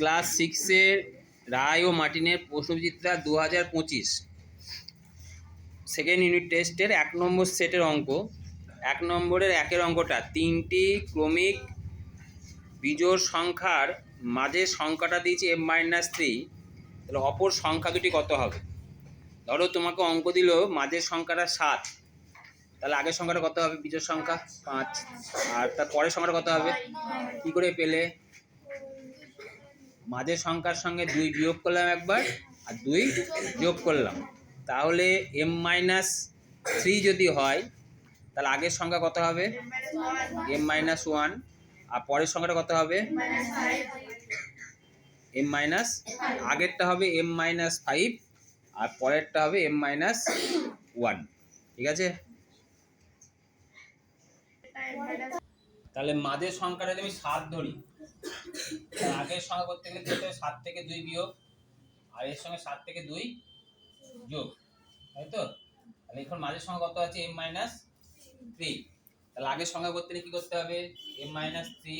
Class সিক্সের রায় ও মার্টিনের প্রশ্নবিচিত্রা দু হাজার পঁচিশ। সেকেন্ড ইউনিট টেস্টের এক নম্বর সেটের অঙ্ক। এক নম্বরের একের অঙ্কটা তিনটি ক্রমিক বিজোড় সংখ্যার মাঝের সংখ্যাটা দিয়েছি এম মাইনাস থ্রি। তাহলে অপর সংখ্যা দুটি কত হবে? ধরো তোমাকে অঙ্ক দিল মাঝের সংখ্যাটা সাত। তাহলে আগের সংখ্যাটা কত হবে? বিজোড় সংখ্যা পাঁচ। আর তার পরের সংখ্যাটা কত হবে? কী করে পেলে? মাঝের সংখ্যার সঙ্গে দুই বিয়োগ করলাম একবার, আর দুই যোগ করলাম। তাহলে এম মাইনাস থ্রি যদি হয়, তাহলে আগের সংখ্যা কত হবে? এম মাইনাস ওয়ান আর পরের সংখ্যাটা কত হবে? এম মাইনাস আগেরটা হবে এম মাইনাস ফাইভ আর পরেরটা হবে এম মাইনাস ওয়ান ঠিক আছে? তাহলে মাঝের সংখ্যাটা যদি আমি সাত ধরি। আগের সঙ্গে করতে গেলে সাত থেকে দুই বিয়োগ আর এর সঙ্গে সাত থেকে দুই যোগ তাই তো? তাহলে এখন মাঝের সঙ্গে কত আছে? এম মাইনাস থ্রি তাহলে আগের সঙ্গে করতে গেলে কি করতে হবে? এম মাইনাস থ্রি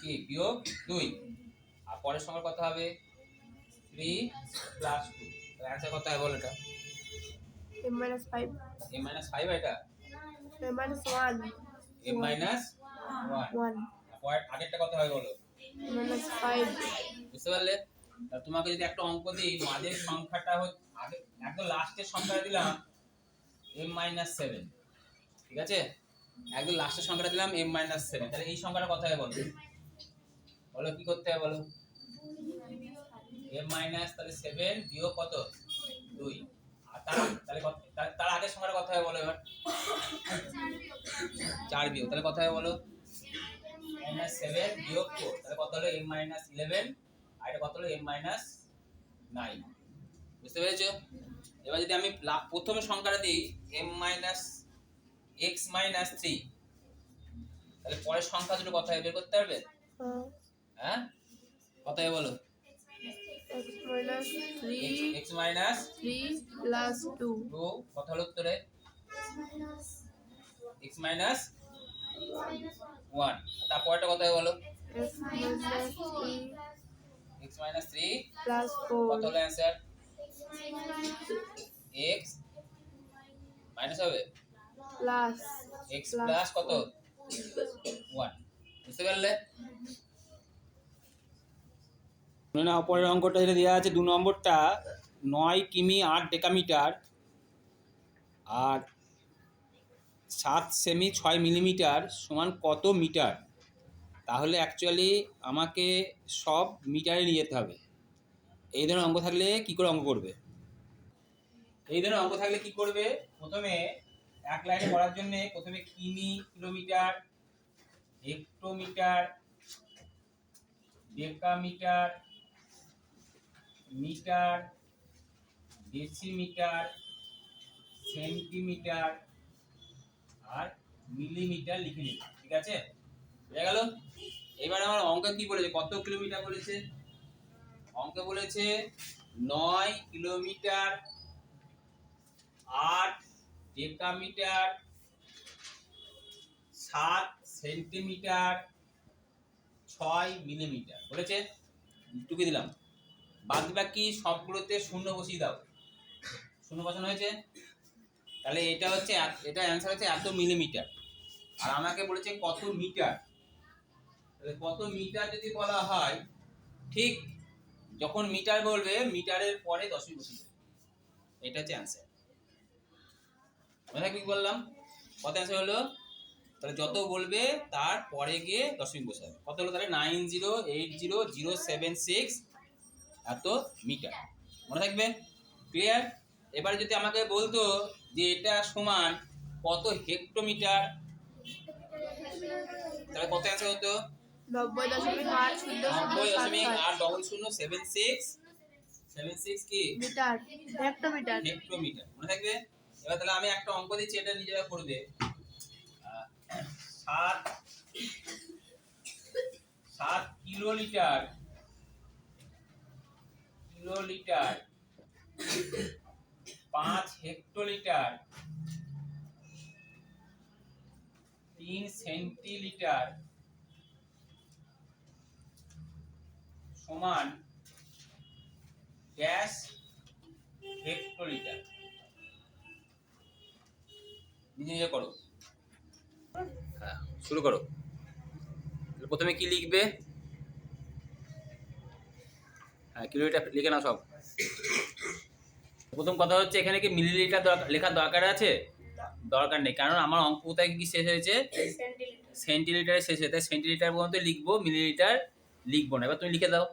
কি? বিয়োগ দুই। আর পরের সঙ্গে কত হবে? থ্রি প্লাস টু তাহলে অ্যান্সার কত হবে বলো এটা? M minus five M minus five এটা? M minus one M minus one 1 পরের আগেরটা কত হবে বলো? M minus 5 বুঝতে পারলে? তোমাকে যদি একটা অঙ্ক দিই মাঝের সংখ্যাটা হচ্ছে আগে একদম লাস্টের সংখ্যাটা দিলাম এম মাইনাস সেভেন ঠিক আছে? একদম লাস্টের সংখ্যাটা দিলাম এম মাইনাস সেভেন তাহলে এই সংখ্যাটা কত হবে বলো? বলো কি করতে বলো? এম মাইনাস তাহলে সেভেন বিয়োগ কত? দুই। আর তার তাহলে তার- আগের সংখ্যাটা কত হবে বলো এবার? চার বিয়োগ। তাহলে কত হবে বলো? মাইনাস সেভেন বিয়োগ ফোর তাহলে কত হলো এম মাইনাস ইলেভেন আর এটা কত হলো এম মাইনাস নাইন বুঝতে পেরেছ? এবার যদি আমি প্রথমে সংখ্যাটা দিই M minus X minus three তাহলে পরের সংখ্যা দুটো কত হবে? বের করতে পারবে? uh, হ্যাঁ? কত হবে বলো? X minus 3 X minus 3 plus 2 two কত হলো উত্তরে? এক্স মাইনাস ওয়ান তারপরটা কত হবে বলো? X 3 এক্স মাইনাস থ্রি কত হলো অ্যান্সার এক্স মাইনাস হবে? Plus. এক্স প্লাস কত? ওয়ান বুঝতে পারলে? না অপরের অঙ্কটা যেটা দেওয়া আছে দু নম্বরটা নয় কিমি আট ডেকামিটার আর সাত সেমি ছয় মিলিমিটার সমান কত মিটার? তাহলে অ্যাকচুয়ালি আমাকে সব মিটারে নিয়ে যেতে হবে। এই ধরনের অঙ্ক থাকলে কি করে অঙ্ক করবে? এই ধরনের অঙ্ক থাকলে কি করবে? প্রথমে এক লাইনে করার জন্য প্রথমে কিমি, kilometre, hectometre, decametre, metre, decimetre, centimetre আর মিলিমিটার লিখে নিলাম, ঠিক আছে? বুঝা গেল? এবার আমার অঙ্ক কি বলেছে? কত কিলোমিটার বলেছে? অঙ্ক বলেছে নয় কিলোমিটার আট ডেকামিটার সাত সেন্টিমিটার ছয় মিলিমিটার, বলেছে? টুকে দিলাম। বাদ বাকি সবগুলোতে শূন্য বসিয়ে দাও। শূন্য বসানো হয়েছে? তাহলে এটা হচ্ছে এটা অ্যান্সার হচ্ছে এত মিলিমিটার আর আমাকে বলেছে কত মিটার তাহলে কত মিটার যদি বলা হয়, ঠিক যখন মিটার বলবে মিটারের পরে দশমিক বসিয়ে দেবে এটা হচ্ছে অ্যান্সার কি বললাম? কত অ্যান্সার হলো? তাহলে যত বলবে, তার পরে গিয়ে দশমিক বসাবে কত হলো তাহলে? Nine zero eight zero zero seven six এত মিটার মনে থাকবে? ক্লিয়ার এবারে যদি আমাকে বলতো যে এটা সমান কত হেক্টোমিটার? তাহলে কত অ্যান্সার হতো? নব্বই দশমিক আট শূন্য শূন্য নব্বই দশমিক আট ডবল শূন্য সেভেন সিক্স সেভেন সিক্স কি? Metre hectometre. হেক্টোমিটার মনে থাকবে? এবার তাহলে আমি একটা অঙ্ক দিচ্ছি এটা নিজেরা করবে। সাত সাত কিলোলিটার কিলোলিটার। পাঁচ হেক্টোলিটার। তিন সেন্টিলিটার সমান ড্যাশ হেক্টোলিটার। নিজে নিজে করো। হ্যাঁ শুরু করো। প্রথমে কি লিখবে? হ্যাঁ কিলোমিটার লিখে নাও সব। প্রথম কথা হচ্ছে এখানে কি মিলিলিটার লেখার দরকার আছে? দরকার নেই কারণ আমার অঙ্ক কোথায় কি শেষ হয়েছে? সেন্টিলিটারে। শেষ হয়েছে সেন্টিলিটার পর্যন্ত লিখব মিলিলিটার লিখব না। এবার তুমি লিখে দাও।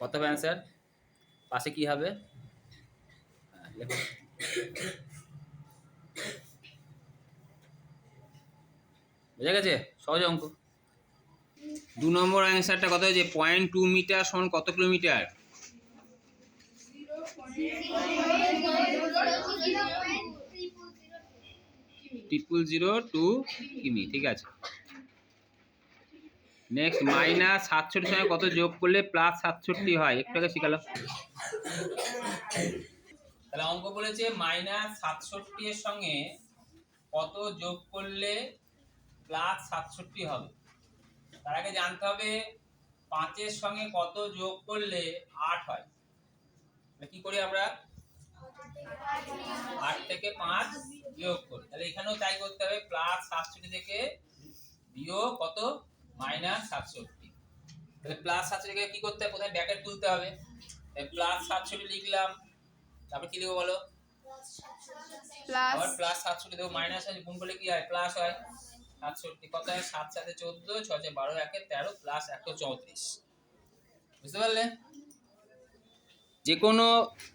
কত হবে অ্যান্সার পাশে কি হবে? হ্যাঁ। বুঝা গেছে? সহজ অঙ্ক? দু নম্বর অ্যান্সারটা কত হয়েছে? পয়েন্ট টু মিটার সমান কত কিলোমিটার ট্রিপল জিরো টু কিমি, ঠিক আছে। নেক্সট মাইনাস সাতষট্টির সঙ্গে কত যোগ করলে প্লাস সাতষট্টি হয়? একটু আগে শিখালাম তাহলে অঙ্ক বলেছে মাইনাস সাতষট্টি এর সঙ্গে কত যোগ করলে প্লাস সাতষট্টি হবে। তার আগে জানতে হবে পাঁচের সঙ্গে কত যোগ করলে আট হয়। কি করি আমরা? আট থেকে পাঁচ বিয়োগ করি। তাহলে এখানেও তাই করতে হবে প্লাস সাতষট্টি থেকে বিয়োগ কত? মাইনাস সাতষট্টি। তাহলে প্লাস সাতষট্টিকে কি করতে হবে? প্রথমে ব্যাকেট তুলতে হবে। প্লাস সাতষট্টি লিখলাম। তারপর কি লিখব বলো? প্লাস সাতষট্টি দেবো। মাইনাস গুণ করলে কি হয়? প্লাস হয়। সাতষট্টি, কত? সাত সাথে চোদ্দ, ছয় ছয়, বারো, একে তেরো, প্লাস একশো চৌত্রিশ। বুঝতে পারলে? যে কোনো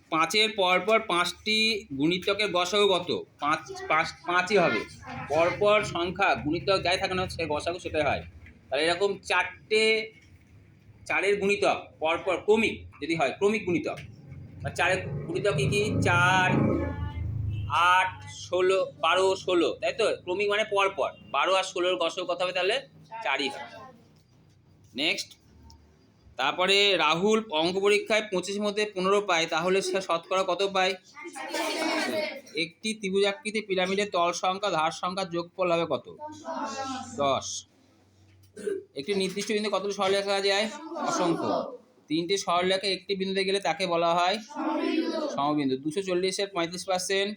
পাঁচের পরপর পাঁচটি গুণিতকের গসাগু কত? পাঁচ পাঁচ, পাঁচই হবে। পরপর সংখ্যা গুণিতক যাই থাকে না, সে গসাগু সেটাই হয়। তাহলে এরকম চারটে, চারের গুণিতক পরপর ক্রমিক যদি হয়, ক্রমিক গুণিতক। চারের গুণিতক কি কি? চার আট, ষোলো, বারো ষোলো, তাই তো? ক্রমিক মানে পর পর। বারো আর ষোলোর গসক কত হবে তাহলে চারই হবে। নেক্সট তারপরে রাহুল অঙ্ক পরীক্ষায় পঁচিশের মধ্যে পনেরো পায়, তাহলে সে শতকরা কত পায়? একটি ত্রিভুজাকৃতি পিরামিডের তল সংখ্যা, ধার সংখ্যা, যোগফল হবে কত? দশ। একটি নির্দিষ্ট বিন্দু কতটি সরলরেখা যায়? অসংখ্য। তিনটি সরলরেখা একটি বিন্দুতে গেলে তাকে বলা হয় সমবিন্দু। দুশো চল্লিশের পঁয়ত্রিশ পার্সেন্ট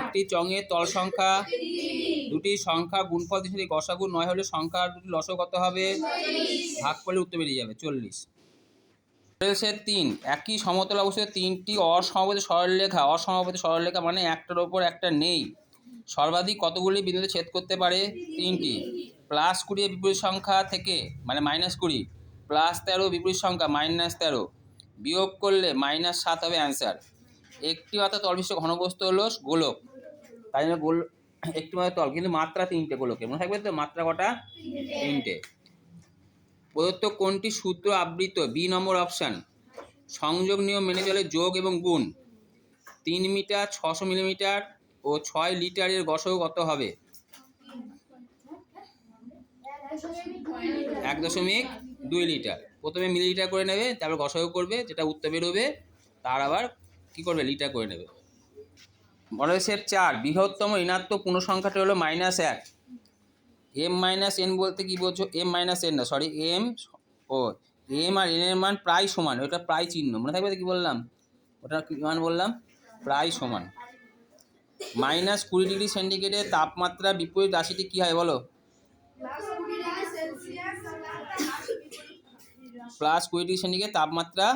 একটি চঙের তল সংখ্যা, দুটি সংখ্যা গুণফল তিনটি গসাগু নয় হলে সংখ্যা দুটি লসও কত হবে? ভাগ করলে উত্তর বেরিয়ে যাবে, চল্লিশ। সে তিন, একই সমতল অবস্থায় তিনটি অসমবেত সরলরেখা অসমবেত সরলরেখা মানে একটার ওপর একটা নেই। সর্বাধিক কতগুলি বিন্দুতে ছেদ করতে পারে? তিনটি। প্লাস কুড়ি বিপরীত সংখ্যা থেকে মানে মাইনাস কুড়ি প্লাস তেরো, বিপরীত সংখ্যা, মাইনাস তেরো। বিয়োগ করলে মাইনাস সাত হবে অ্যান্সার। একটি মাত্র তলবিষ্ট ঘনবস্তু হলো গোলক। তাই জন্য গোল একটি মাত্র তল, কিন্তু মাত্রা তিনটে গোলকে মনে থাকবে তো? মাত্রা কটা? তিনটে। প্রদত্ত কোনটি সূত্র আবৃত? বি নম্বর অপশান। সংযোগ নিয়ম মেনে চলে যোগ এবং গুণ। তিন মিটার, ছশো মিলিমিটার ও ছয় লিটারের গসক কত হবে? এক দশমিক দুই লিটার। প্রথমে মিলিলিটার করে নেবে, তারপর গসক করবে, যেটা উত্তর বেরোবে তার আবার কি করবে? লিটার করে নেবে। সেট চার, বৃহত্তম ঋণাত্মক পূর্ণসংখ্যাটা হলো মাইনাস এক। এম মাইনাস এন বলতে কি বলছো এম মাইনাস এন না সরি এম ও এম আর এন এর মান প্রায় সমান, ওটা প্রায় চিহ্ন। মনে থাকবে কি বললাম? ওটা কি মান বললাম? প্রায় সমান। মাইনাস কুড়ি ডিগ্রি সেন্টিগ্রেডের তাপমাত্রা বিপরীত রাশিটি কী হয় বলো? প্লাস কুড়ি ডিগ্রি সেন্টিগ্রেড তাপমাত্রা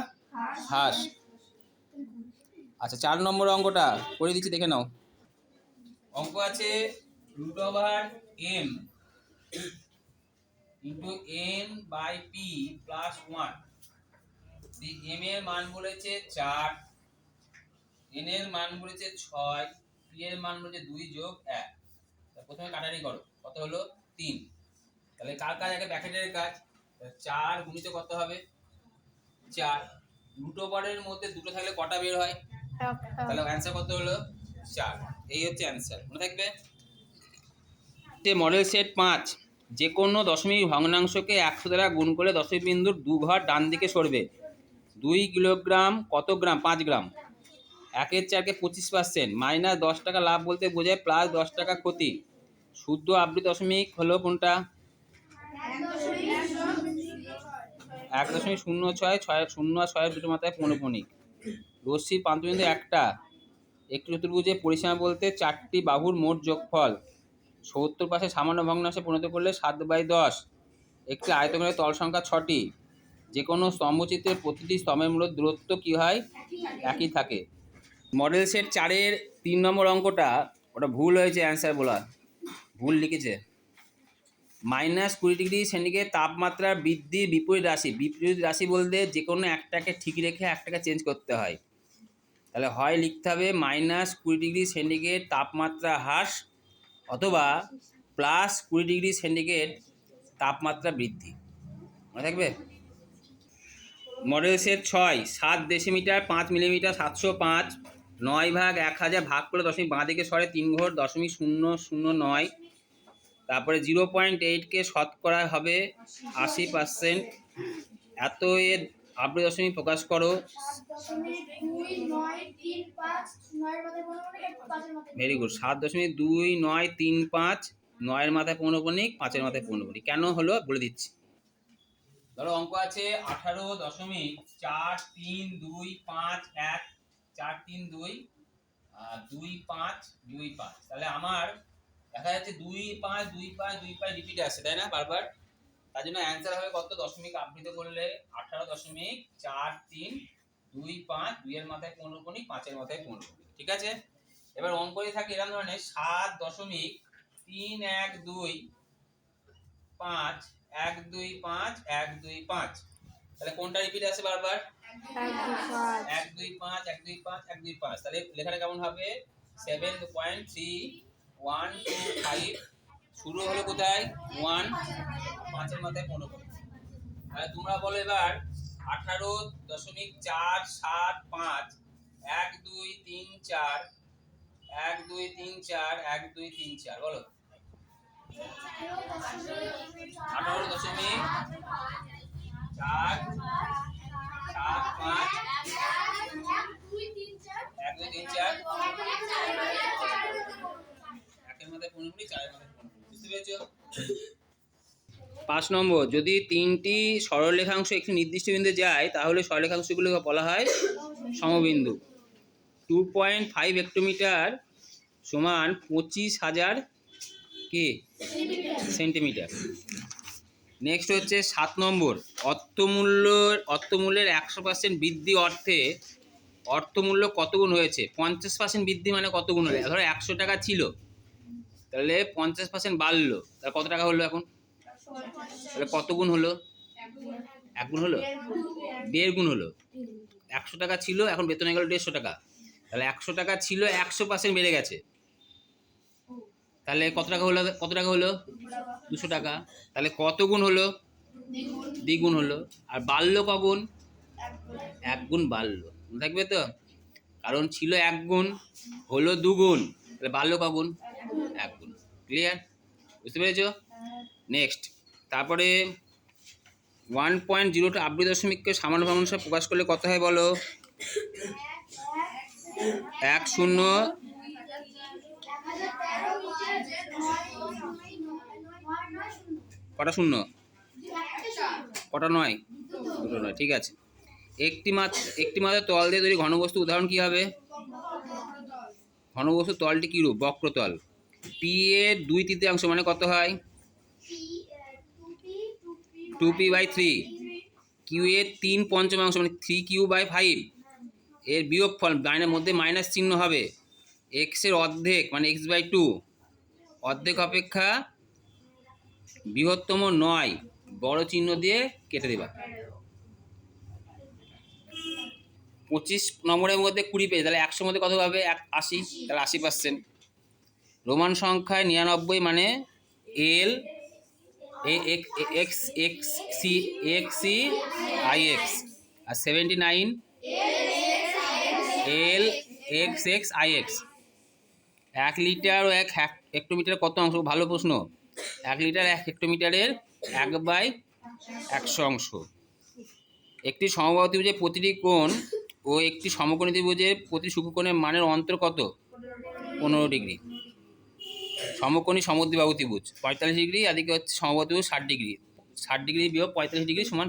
হ্রাস। আচ্ছা চার নম্বর অঙ্কটা করে দিচ্ছি, দেখে নাও। অঙ্ক আছে root over M into N by P plus one M এর মান বলেছে চার এন এর মান বলেছে ছয় পি এর মান বলেছে দুই যোগ এক। প্রথমে কাটারি করো, কত হলো তিন? তাহলে কার কাজ? আগে ব্যাকেটের কাজ। চার গুণিত কত হবে? চার। রুট ওভারের মধ্যে দুটো থাকলে কটা বের হয়? তাহলে অ্যান্সার কত হলো? চার। এই হচ্ছে অ্যান্সার মনে থাকবে? মডেল সেট পাঁচ। যে কোনো দশমিক ভগ্নাংশকে একশো দ্বারা গুণ করলে দশমিক বিন্দুর দু ঘর ডান দিকে সরবে। দুই কিলোগ্রাম কত গ্রাম? পাঁচ গ্রাম। একের চারকে পঁচিশ পার্সেন্ট মাইনাস দশ টাকা লাভ বলতে বোঝায় প্লাস দশ টাকা ক্ষতি। শুদ্ধ আবৃত দশমিক হলো কোনটা? এক দশমিক শূন্য ছয় ছয়, শূন্য আর ছয়ের দুটো মাথায় পৌনপণিক রশ্মির প্রান্তবিন্দু একটা। একটি চতুর্ভুজে পরিসীমা বলতে চারটি বাহুর মোট যোগফল। সত্তর পাশে সামান্য ভগ্নাংশে পরিণত করলে সাত বাই দশ। একটি আয়তনের তল সংখ্যা ছটি। যে কোনো স্তম্ভচিত্রের প্রতিটি স্তম্ভের মূল দূরত্ব কী হয়? একই থাকে। মডেল সেট চারের তিন নম্বর অঙ্কটা, ওটা ভুল হয়েছে অ্যান্সার বলা ভুল লিখেছে। মাইনাস কুড়ি ডিগ্রি সেন্টিগ্রেড তাপমাত্রা বৃদ্ধির বিপরীত রাশি। বিপরীত রাশি বলতে যে কোনো একটাকে ঠিক রেখে একটাকে চেঞ্জ করতে হয়। তাহলে হয় লিখতে হবে মাইনাস কুড়ি ডিগ্রি সেন্টিগ্রেড তাপমাত্রা হ্রাস অথবা প্লাস কুড়ি ডিগ্রি সেন্টিগ্রেড তাপমাত্রা বৃদ্ধি। মনে থাকবে? মডেল সেট ছয়, সাত ডেসিমিটার, পাঁচ মিলিমিটার, সাতশো পাঁচ, নয় ভাগ এক হাজার ভাগ করে দশমিক বাঁ দিকে সরে তিন ঘর দশমিক শূন্য শূন্য নয় তারপরে জিরো পয়েন্ট এইটকে শতকরা হবে আশি পার্সেন্ট এত এর আব্দ দশমিক প্রকাশ করো। ভেরি গুড সাত দশমিক দুই নয় তিন পাঁচ, নয়ের মাথায় পৌনপণিক পাঁচের মাথায় পৌনপণিক কেন হলো? বলে দিচ্ছি। ধরো অঙ্ক আছে আঠারো দশমিক চার তিন দুই পাঁচ এক, চার তিন দুই দুই পাঁচ দুই পাঁচ। তাহলে আমার দেখা যাচ্ছে দুই পাঁচ দুই পাঁচ দুই পাঁচ রিপিট আসছে তাই না? বারবার? তার জন্য অ্যান্সার হবে কত? দশমিক আবৃত করলে আঠারো দশমিক চার তিন দুই পাঁচ দুইয়ের মাথায় পৌনপণিক পাঁচের মাথায় পৌনপণিক ঠিক আছে? এবার অঙ্কই থাকে এরকম ধরনের সাত দশমিক তিন এক দুই পাঁচ এক দুই পাঁচ এক দুই পাঁচ। তাহলে কোনটা রিপিট আছে বারবার? এক দুই পাঁচ। এক দুই পাঁচ এক দুই পাঁচ তাহলে লেখাটা কেমন হবে? Seven point three one two five শুরু হলো কোথায়? ওয়ান পাঁচের মাথায় পনেরো তাহলে তোমরা বলো এবার, আঠারো দশমিক চার সাত পাঁচ, এক, দুই, তিন, চার, এক, দুই, তিন, চার, এক, দুই, তিন, চার, বলো। আঠারো দশমিক চার সাত পাঁচ এক, দুই, তিন, চার পাঁচ নম্বর, যদি তিনটি সরলরেখাংশ একটি নির্দিষ্ট বিন্দুতে যায়, তাহলে সরলরেখাংশগুলোকে বলা হয় সমবিন্দু। টু পয়েন্ট ফাইভ হেক্টোমিটার সমান পঁচিশ হাজার কি? সেন্টিমিটার নেক্সট হচ্ছে সাত নম্বর, অর্থমূল্য, অর্থমূল্যের একশো পার্সেন্ট বৃদ্ধি অর্থে অর্থমূল্য কত গুণ হয়েছে? পঞ্চাশ পার্সেন্ট বৃদ্ধি মানে কত গুণ হলো ধরো একশো টাকা ছিল। তাহলে পঞ্চাশ পার্সেন্ট বাড়লো। তাহলে কত টাকা হলো এখন? তাহলে কত গুণ হলো? এক গুণ হলো? দেড় গুণ হলো। একশো টাকা ছিল, এখন বেতন হয়ে গেলো দেড়শো টাকা। তাহলে একশো টাকা ছিল, একশো পার্সেন্ট বেড়ে গেছে। তাহলে কত টাকা হলো? কত টাকা হলো? দুশো টাকা। তাহলে কত গুণ হলো? দ্বিগুণ হলো। আর বাড়লো কগুণ এক গুণ বাড়লো। থাকবে তো? কারণ ছিল এক গুণ, হলো দুগুণ। তাহলে বাড়লো কগুণ ক্লিয়ার বুঝতে পেরেছ? নেক্সট তারপরে ওয়ান পয়েন্ট জিরো টু আব্বই দশমিককে সামান্য ভগ্নাংশে প্রকাশ করলে কত হয় বলো? এক শূন্য। কটা শূন্য? কটা নয়? দুটো নয় ঠিক আছে। একটি মাত্র একটি মাত্র তল দিয়ে তৈরি ঘনবস্তু উদাহরণ কী হবে? ঘনবস্তু তলটি কী রূপ বক্রতল। পি এর দুই তৃতীয়াংশ মানে কত হয়? Two P by three Q এর তিন পঞ্চমাংশ মানে থ্রি কিউ বাই ফাইভ এর বিয়োগফল ডাইনের মধ্যে মাইনাস চিহ্ন হবে। এক্সের অর্ধেক মানে এক্স বাই টু অর্ধেক অপেক্ষা বৃহত্তম নয়। বড় চিহ্ন দিয়ে কেটে দেবা। পঁচিশ নম্বরের মধ্যে কুড়ি পেজ তাহলে একশোর মধ্যে কত হবে? এক আশি। তাহলে আশি পার্সেন্ট রোমান সংখ্যায় নিরানব্বই মানে L X X, C X C I, X. R seventy nine L, X X, I, X. এক লিটার ও এক হেক্টোমিটার কত অংশ? ভালো প্রশ্ন। এক লিটার এক হেক্টোমিটারের এক বাই একশো অংশ। একটি সমবাহু ত্রিভুজের প্রতিটি কোণ ও একটি সমকোণী ত্রিভুজে প্রতি শুক্রকোণের মানের অন্তর কত? পনেরো ডিগ্রি। সমকোণী সমদ্বিবাহু ত্রিভুজ পঁয়তাল্লিশ ডিগ্রি, এদিকে হচ্ছে সমবাহু ত্রিভুজ ষাট ডিগ্রি ষাট ডিগ্রি বিয়োগ পঁয়তাল্লিশ ডিগ্রি সমান